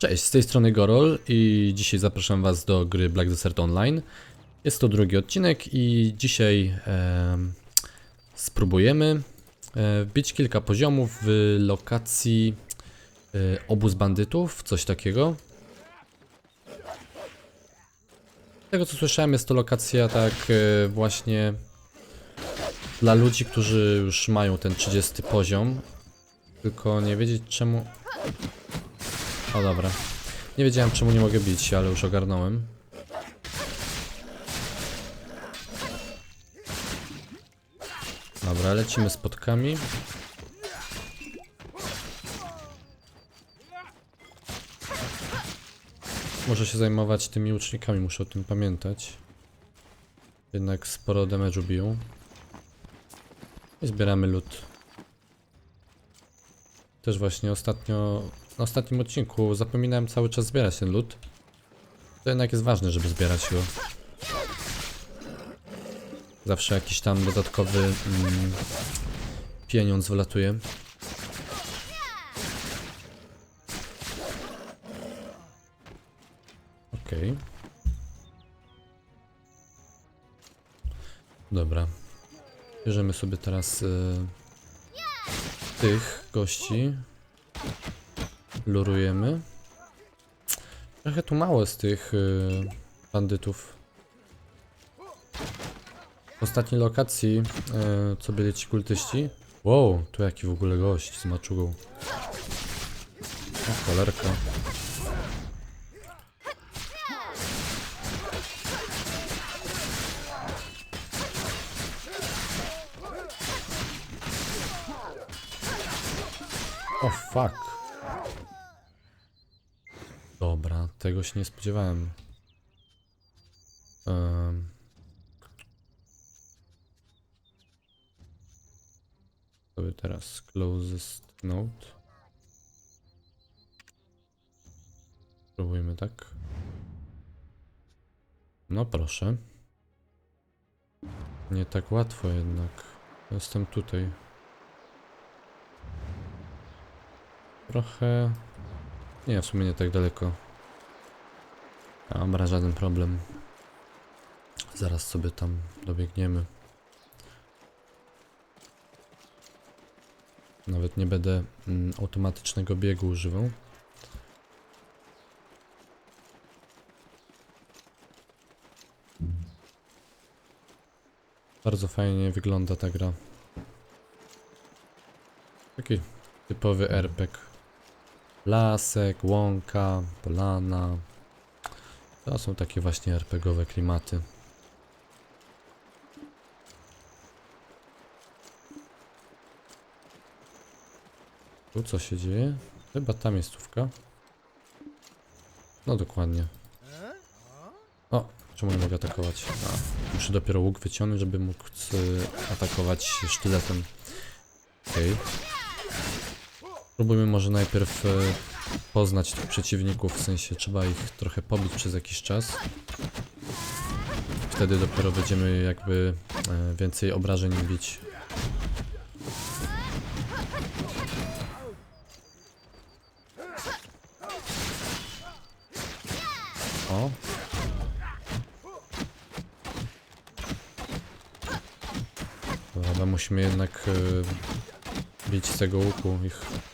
Cześć, z tej strony Gorol i dzisiaj zapraszam Was do gry Black Desert Online. Jest to drugi odcinek i dzisiaj em, spróbujemy e, wbić kilka poziomów w lokacji e, obóz bandytów, coś takiego. Z tego co słyszałem jest to lokacja tak e, właśnie dla ludzi, którzy już mają ten 30 poziom. Tylko nie wiedzieć czemu o dobra. Nie wiedziałem czemu nie mogę bić, ale już ogarnąłem. Dobra, lecimy z podkami. Muszę się zajmować tymi łucznikami, muszę o tym pamiętać. Jednak sporo damage'u biją. I zbieramy loot. Też właśnie ostatnio, na ostatnim odcinku zapominałem cały czas zbierać ten loot. To jednak jest ważne, żeby zbierać go. Zawsze jakiś tam dodatkowy mm, pieniądz wlatuje. Okej. Dobra. Bierzemy sobie teraz y, tych gości. Lurujemy. Trochę tu mało z tych y, bandytów. W ostatniej lokacji, y, co byli ci kultyści. Wow, tu jaki w ogóle gość z maczugą. O, cholerka. O fuck. Dobra, tego się nie spodziewałem. Um. Sobie teraz closest note. Spróbujmy tak. No proszę. Nie tak łatwo jednak. Jestem tutaj. Trochę... Nie, w sumie nie tak daleko. Dobra, żaden problem. Zaraz sobie tam dobiegniemy. Nawet nie będę mm, automatycznego biegu używał. Bardzo fajnie wygląda ta gra. Taki typowy RPG. Lasek, łąka, polana. To są takie właśnie RPGowe klimaty. Tu co się dzieje? Chyba tam jest stówka. No dokładnie. O, czemu nie mogę atakować? A, muszę dopiero łuk wyciągnąć, żeby mógł y, atakować sztyletem. Okej. Spróbujmy może najpierw e, poznać tych przeciwników, w sensie trzeba ich trochę pobić przez jakiś czas. Wtedy dopiero będziemy jakby e, więcej obrażeń bić. O! Dobra, musimy jednak e, bić z tego łuku ich.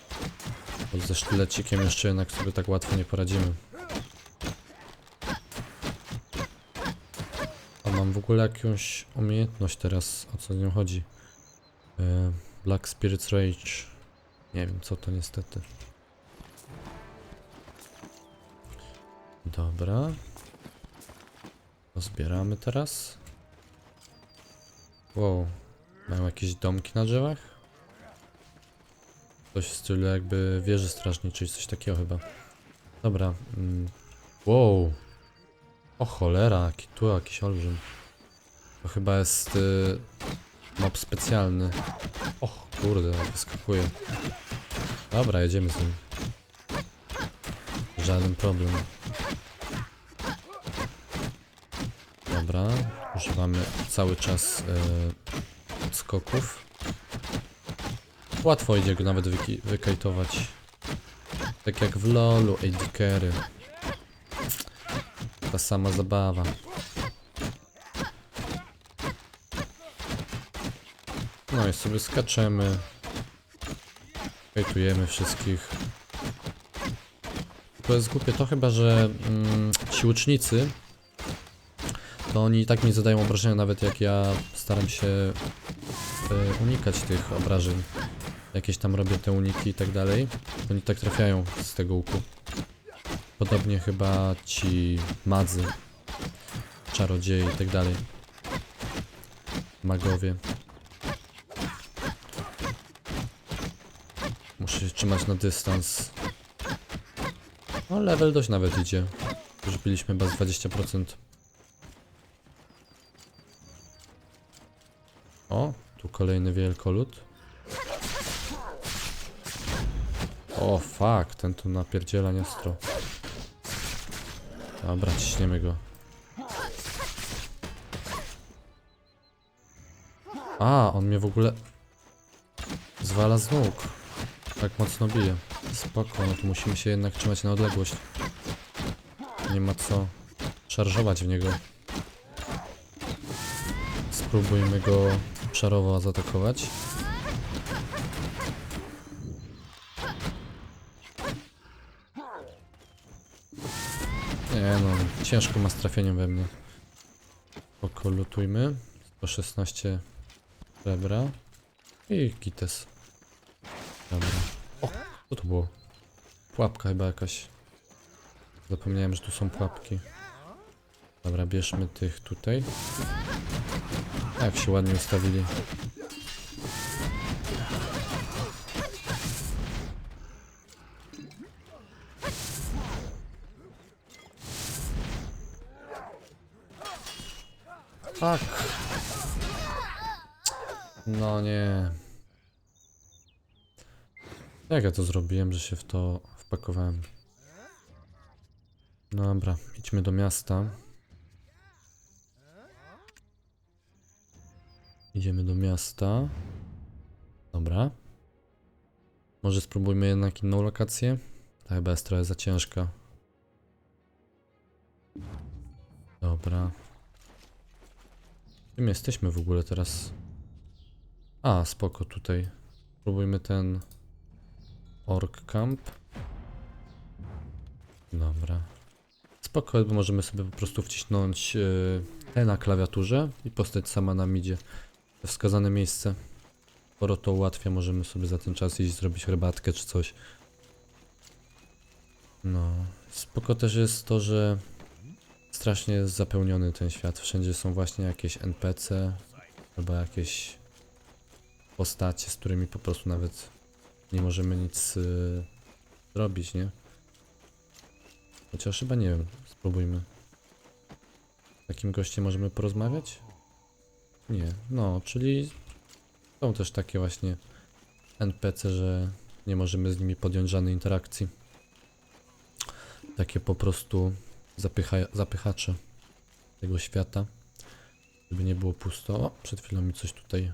Bo ze sztylecikiem jeszcze jednak sobie tak łatwo nie poradzimy. A mam w ogóle jakąś umiejętność teraz, o co z nią chodzi. E, Black Spirit's Rage. Nie wiem co to niestety. Dobra. Zbieramy teraz. Wow. Mają jakieś domki na drzewach? Coś w stylu jakby wieży strażniczej, coś takiego chyba. Dobra. Mm. Wow. O cholera, tu jakiś olbrzym. To chyba jest y, mob specjalny. Och kurde, wyskakuje. Dobra, jedziemy z nim. Żaden problem. Dobra, używamy cały czas y, odskoków. Łatwo idzie go nawet wyki- wykajtować. Tak jak w LoLu, Carry. Ta sama zabawa. No i sobie skaczemy. Hejtujemy wszystkich. To jest głupie to chyba, że mm, ci łucznicy to oni i tak mi zadają obrażenia nawet jak ja staram się e, unikać tych obrażeń. Jakieś tam robię te uniki i tak dalej. Oni tak trafiają z tego łuku. Podobnie chyba ci madzy, czarodzieje i tak dalej. Magowie. Muszę się trzymać na dystans. No level dość nawet idzie. Już byliśmy bez 20%. O, tu kolejny wielkolud. O, fuck, ten tu napierdziela niestro. Dobra, ciśniemy go. A, on mnie w ogóle zwala z nóg. Tak mocno bije. Spoko, no tu musimy się jednak trzymać na odległość. Nie ma co szarżować w niego. Spróbujmy go szarowo zaatakować. Nie no, ciężko ma z trafieniem we mnie. Spoko, lutujmy. 116 srebra. I kites. Dobra. O, co to było? Pułapka chyba jakaś. Zapomniałem, że tu są pułapki. Dobra, bierzmy tych tutaj. Jak się ładnie ustawili. Tak. No nie. Jak ja to zrobiłem, że się w to wpakowałem? Dobra, idźmy do miasta. Idziemy do miasta. Dobra. Może spróbujmy jednak inną lokację? Ta chyba jest trochę za ciężka. Dobra. Czym jesteśmy w ogóle teraz? A, spoko, tutaj. Spróbujmy ten Ork Camp. Dobra. Spoko, bo możemy sobie po prostu wcisnąć yy, na klawiaturze i postać sama nam idzie we wskazane miejsce. Sporo to ułatwia, możemy sobie za ten czas iść zrobić herbatkę czy coś. No. Spoko też jest to, że strasznie zapełniony ten świat. Wszędzie są właśnie jakieś NPC albo jakieś postacie, z którymi po prostu nawet nie możemy nic y, zrobić, nie? Chociaż chyba nie wiem, spróbujmy. Z takim gościem możemy porozmawiać? Nie, no, czyli są też takie właśnie NPC, że nie możemy z nimi podjąć żadnej interakcji. Takie po prostu zapycha zapychacze tego świata. Żeby nie było pusto. O, przed chwilą mi coś tutaj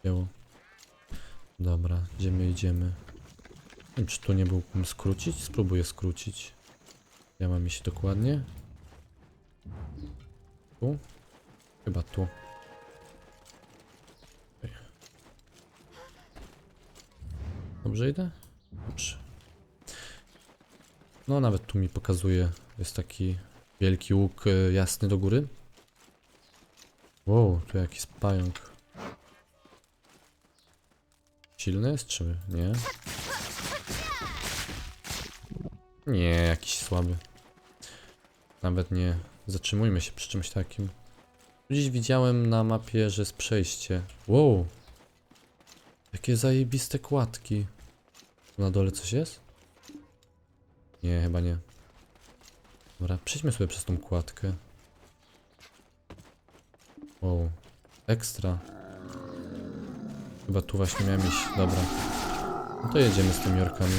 wzięło. Dobra, idziemy, idziemy. Nie wiem, czy tu nie byłbym skrócić? Spróbuję skrócić. Ja mam iść dokładnie. Tu? Chyba tu. Dobrze idę? Dobrze. No nawet tu mi pokazuje, jest taki wielki łuk e, jasny do góry. Wow, tu jakiś pająk. Silny jest czy nie? Nie, jakiś słaby. Nawet nie zatrzymujmy się przy czymś takim. Gdzieś widziałem na mapie, że jest przejście. Wow! Jakie zajebiste kładki. Na dole coś jest? Nie, chyba nie. Dobra, przejdźmy sobie przez tą kładkę. Wow. Ekstra. Chyba tu właśnie miałem iść. Dobra. No to jedziemy z tymi orkami.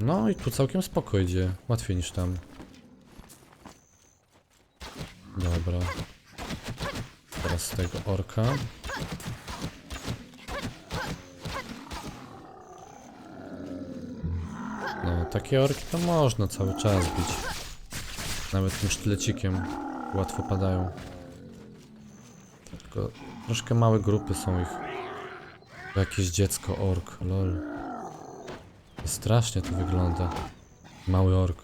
No i tu całkiem spoko idzie. Łatwiej niż tam. Dobra. Teraz tego orka takie orki to można cały czas bić. Nawet tym sztylecikiem łatwo padają. Tylko troszkę małe grupy są ich. Jakieś dziecko ork, lol. Strasznie to wygląda. Mały ork.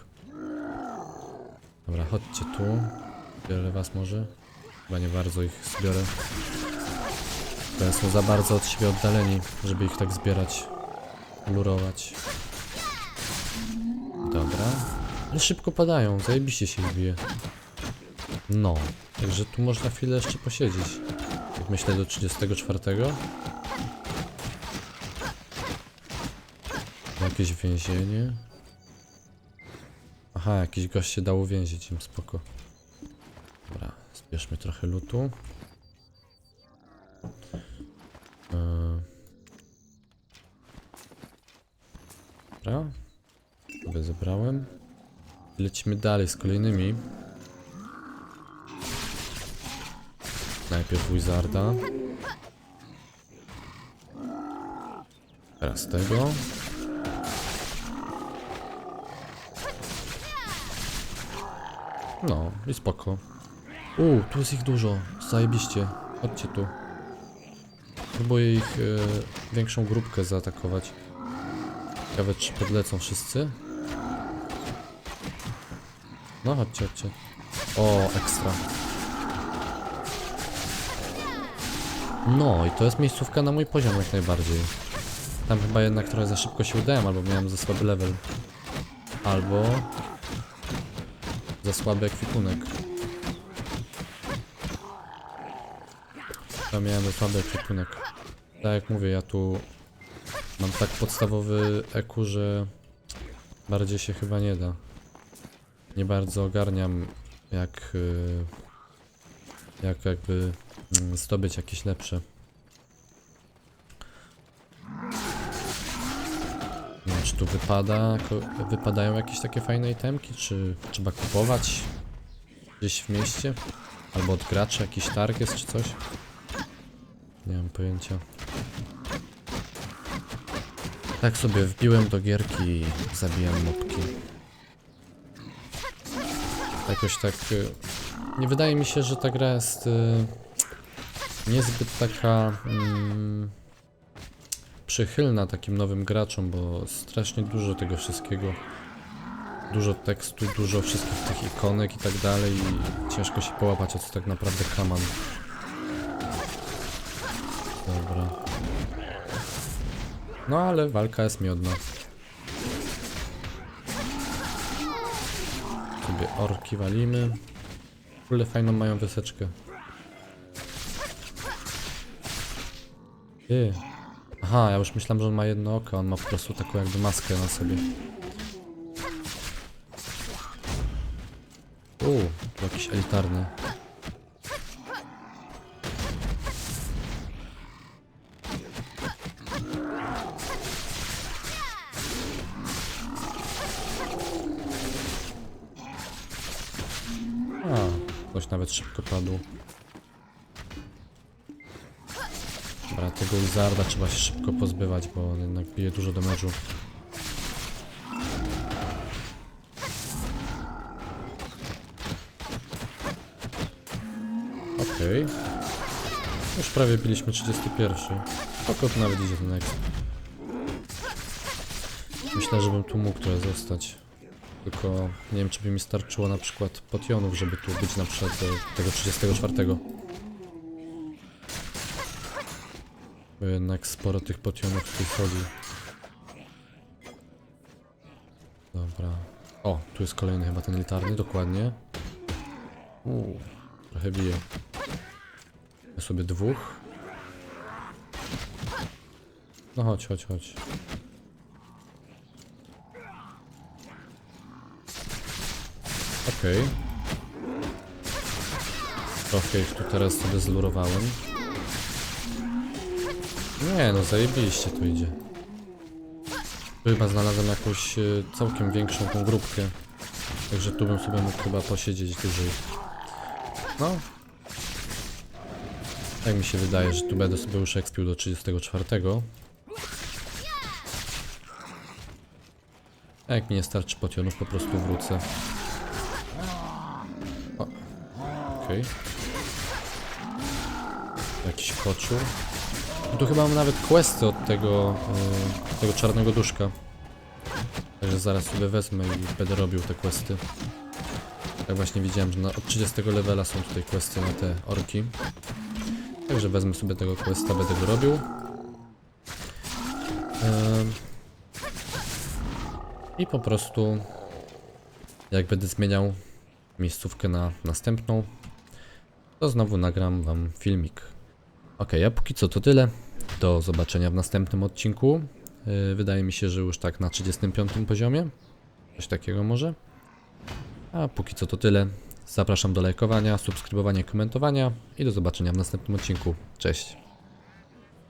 Dobra, chodźcie tu. Biorę was może. Chyba nie bardzo ich zbiorę. Bo są za bardzo od siebie oddaleni, żeby ich tak zbierać. Lurować. Ale szybko padają, zajebiście się bije. No, także tu można chwilę jeszcze posiedzieć. Jak myślę do 34. Jakieś więzienie. Aha, jakiś gość się dał uwięzić im, spoko. Dobra, zbierzmy trochę lutu. Yy. Dobra. Sobie zebrałem. Lecimy dalej z kolejnymi. Najpierw Wizarda. Teraz tego. No, i spoko. U, tu jest ich dużo. Zajebiście. Chodźcie tu. Próbuję ich e, większą grupkę zaatakować. Ciekawe, czy podlecą wszyscy. No, chodźcie, chodźcie. O, ekstra. No, i to jest miejscówka na mój poziom jak najbardziej. Tam chyba jednak trochę za szybko się udałem, albo miałem za słaby level. Albo za słaby ekwipunek. Ja miałem za słaby ekwipunek. Tak jak mówię, ja tu mam tak podstawowy EQ, że bardziej się chyba nie da. Nie bardzo ogarniam jak y, jak jakby mm, zdobyć jakieś lepsze. Nie wiem, czy tu wypada, wypadają jakieś takie fajne itemki, czy trzeba kupować gdzieś w mieście? Albo od graczy jakiś targ jest, czy coś? Nie mam pojęcia. Tak sobie wbiłem do gierki i zabijam mopki. Jakoś tak... y, Nie wydaje mi się, że ta gra jest y, niezbyt taka mm, przychylna takim nowym graczom, bo strasznie dużo tego wszystkiego. Dużo tekstu, dużo wszystkich tych ikonek i tak dalej i ciężko się połapać o co tak naprawdę kaman. Dobra. No ale walka jest miodna. Sobie orki walimy. W ogóle fajną mają wyseczkę. Ty. Aha, ja już myślałem, że on ma jedno oko, on ma po prostu taką jakby maskę na sobie. Uuu, jakiś elitarny. Ktoś nawet szybko padł. Dobra, tego Lizarda trzeba się szybko pozbywać, bo on jednak bije dużo damage'u. Okej. Już prawie byliśmy 31. Spoko, to nawet idzie ten next. Myślę, żebym tu mógł trochę zostać. Tylko nie wiem, czy by mi starczyło na przykład potionów, żeby tu być na przykład do tego 34. Bo jednak sporo tych potionów tutaj chodzi. Dobra. O, tu jest kolejny chyba ten elitarny, dokładnie. Uuu, trochę bije. Ja sobie dwóch. No chodź, chodź, chodź. Okej. Trochę ich tu teraz sobie zlurowałem. Nie no, zajebiście tu idzie. Chyba znalazłem jakąś e, całkiem większą tą grupkę. Także tu bym sobie mógł chyba posiedzieć dłużej. No. Tak mi się wydaje, że tu będę sobie już ekspił do 34. A jak mi nie starczy potionów, po prostu wrócę. Okej. Jakiś kocur. No tu chyba mam nawet questy od tego, y, tego czarnego duszka. Także zaraz sobie wezmę i będę robił te questy. Tak właśnie widziałem, że na, od 30 levela są tutaj questy na te orki. Także wezmę sobie tego questa, będę go robił. Em, I po prostu jak będę zmieniał miejscówkę na następną, to znowu nagram wam filmik. Ok, a póki co to tyle. Do zobaczenia w następnym odcinku. Yy, Wydaje mi się, że już tak na 35 poziomie. Coś takiego może. A póki co to tyle. Zapraszam do lajkowania, subskrybowania, komentowania i do zobaczenia w następnym odcinku. Cześć.